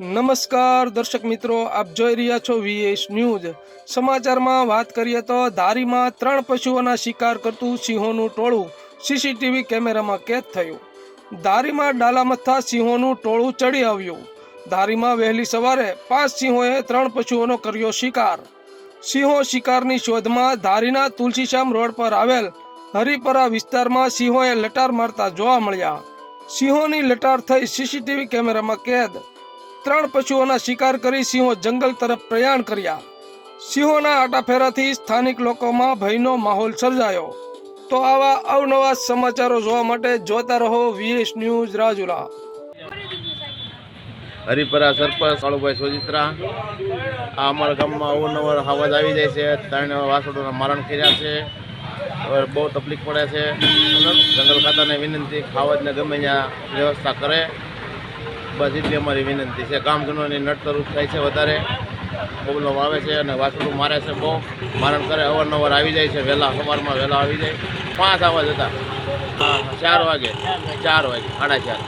નમસ્કાર દર્શક મિત્રો, આપ જોઈ રહ્યા છો વીએસ ન્યૂઝ. સમાચારમાં વાત કરીએ તો ધારીમાં ત્રણ પશુઓના શિકાર કરતું સિંહોનું ટોળું સીસીટીવી કેમેરામાં કેદ થયું. ધારીમાં ડાલામથા સિંહોનું ટોળું ચડી આવ્યું. ધારીમાં વહેલી સવારે પાંચ સિંહોએ ત્રણ પશુઓનો કર્યો શિકાર. સિંહો શિકારની શોધમાં ધારીના તુલસીશ્યામ રોડ પર આવેલ હરિપરા વિસ્તારમાં સિંહોએ લટાર મારતા જોવા મળ્યા. સિંહોની લટાર થઈ સીસીટીવી કેમેરામાં કેદ ત્રણ પશુઓના શિકાર કરી સિંહો જંગલ તરફ પ્રયાણ કર્યા. સિંહોના આટાફેરાથી સ્થાનિક લોકોમાં ભયનો માહોલ સર્જાયો. તો આવા અવનવા સમાચારો જોવા માટે જોતા રહો વીએસ ન્યૂઝ રાજુલા. હરિપરા સરપંચ કાળુભાઈ સોજિત્રા. આ અમારા ગામમાં અવનવર આવાજ આવી જાય છે. ત્રણ વાસળોના મારણ કર્યા છે. બહુ તકલીફ પડે છે. જંગલ ખાતાને વિનંતી, ખાવાજને ગમે ત્યાં વ્યવસ્થા કરે. બસ એટલી અમારી વિનંતી છે. ગામજનોની નડતરૂપ થાય છે વધારે. પ્રોબ્લેમ આવે છે અને વાસળું મારે છે બહુ. મારણ કરે અવારનવાર આવી જાય છે. વહેલા સવારમાં વહેલા આવી જાય. પાંચ આવવા જતા હા. ચાર વાગે. ચાર વાગે. સાડા ચાર.